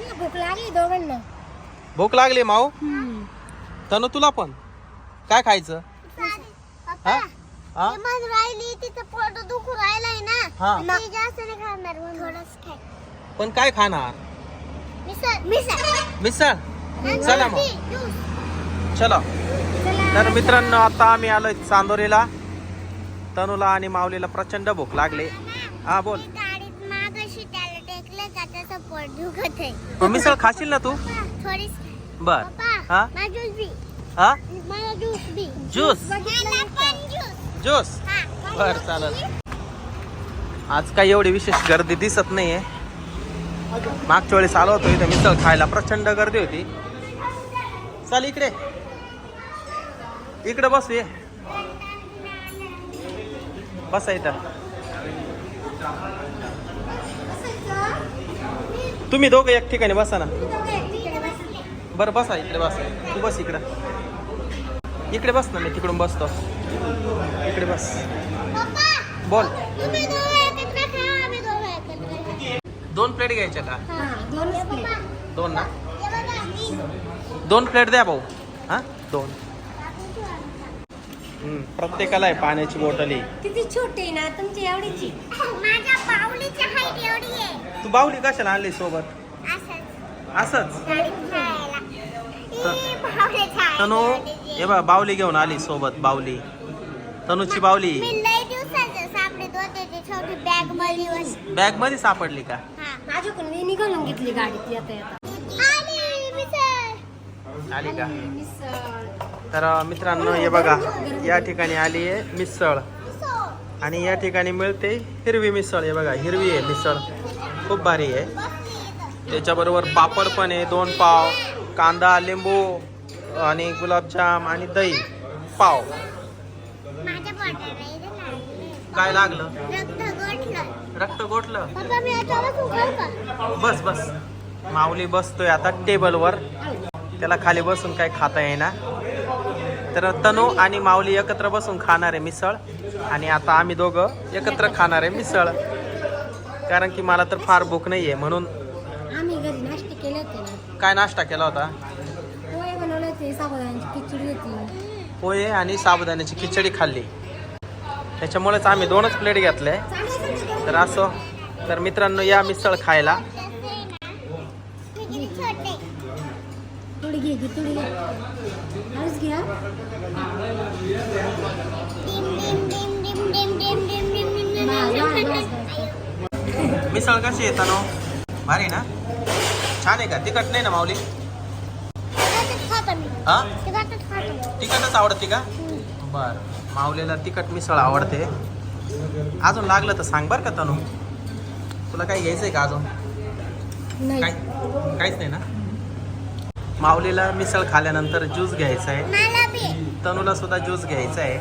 त्यांना भूक लागली दोघांना. भूक लागली माऊ? तनु तुला पण. काय खायचं? हा? हा? मग राहिली तिचं पोट दुखू राहिलाय हा. ना मी जास्त नाही खाणार थोडंच खाय. पण काय खाणार? मिसळ मिसळ. मिसळ? चला मग. चला. तर मित्रांनो आता आम्ही आलोय चांदोरीला. तनुला आणि माऊलीला प्रचंड भूक लागली. हा बोल. दुखत आहे. मग मिसळ खाशील ना तू? थोडी बर. हा? हा? ज्यूस बी ज्यूस हा बर चालत आज काही एवढी विशेष गर्दी दिसत नाहीये. मागच्या वेळेस आलो होतो इथे मिसळ खायला. प्रचंड गर्दी होती. चल इकडे. इकडे बसू ये. बसा इथं. तुम्ही दोघं एक ठिकाणी बसा ना. बरं, बसा इकडे, बसा. तू बस इकडं. इकडे बस ना, मी तिकडून बसतो. इकडे बस. बोल. दोन प्लेट घ्यायच्या का. दोन ना? मी- दोन प्लेट द्या भाऊ. हा? दोन. हम्म, प्रत्येकाला आहे पाण्याची बॉटल. किती छोटी आहे ना तुमची एवढीची. माझ्या बाहुलीची हाईट एवढी आहे. तू बाहुली कशाला आणली सोबत? असंच. असंच? गाडीत खेळायला. तर- ई, बाहुलीची height तनु एवढीची. हे बा बावली घेऊन आली सोबत बावली. तनुची बावली. मी लय दिवसाचं सापडत होते ती छोटी बॅगमध्ये होती. बॅगमध्ये सापडली का? हा. माझ्याकडून मी निघालून घेतली गाडीत येता येता. आली मिसळ आली का? तर मित्रांनो हे बघा या ठिकाणी आली आहे मिसळ. आणि या ठिकाणी मिळते हिरवी मिसळ. हे बघा हिरवी आहे मिसळ. खूप भारी आहे. त्याच्याबरोबर पापड पण आहे दोन पाव कांदा लिंबू आणि गुलाबजाम आणि दही पाव. काय लागलं? रक्त गोठलं. बस बस. माऊली बसतोय आता टेबलवर. त्याला खाली बसून काही खाता येईना. तर तनू आणि माऊली एकत्र बसून खाणार आहे मिसळ. आणि आता आम्ही दोघं एकत्र खाणार आहे मिसळ. कारण की मला तर फार भूक नाही आहे म्हणून. आम्ही घरी नाश्ते केले होते ना. काय नाश्ता केला होता? पोहे बनवले होते साबुदाण्याची खिचडी होती. पोहे आणि साबुदाण्याची खिचडी खाल्ली. त्याच्यामुळेच आम्ही दोनच प्लेट घेतले. तर असो तर मित्रांनो या मिसळ खायला. थोडी घे घे थोडी घे. हळूच घे. बस, बस, बस. मिसळ कशी आहे तनू भारी ना? छान आहे का? तिखट नाही ना माऊली? हा? तिखटच आवडते का? बर. माऊलीला तिखट मिसळ आवडते. अजून लागलं तर सांग बरं का तनू. तुला काही घ्यायचंय का अजून? काय काहीच नाही ना? माऊलीला मिसळ खाल्यानंतर ज्यूस घ्यायचा आहे. तनूला सुद्धा ज्यूस घ्यायचा आहे.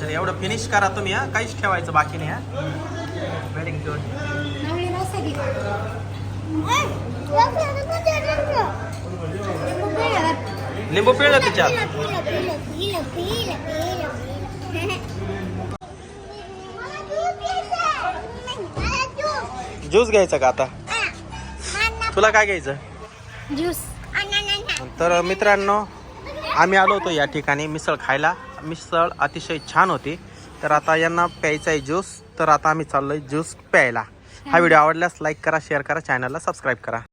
तर एवढं फिनिश करा तुम्ही हा. काहीच ठेवायचं बाकी नाही हा. Very good. लिंबू पिळलं तिच्यात. मला ज्यूस घ्यायचा. का आता? तुला काय घ्यायचं? ज्यूस. तर मित्रांनो आम्ही आलो होतो या ठिकाणी मिसळ खायला. मिसळ अतिशय छान होती. तर आता यांना प्यायचा आहे ज्यूस. तर आता आम्ही चाललोय ज्यूस प्यायला. हा व्हिडिओ आवडल्यास लाईक करा शेअर करा चॅनलला सबस्क्राईब करा.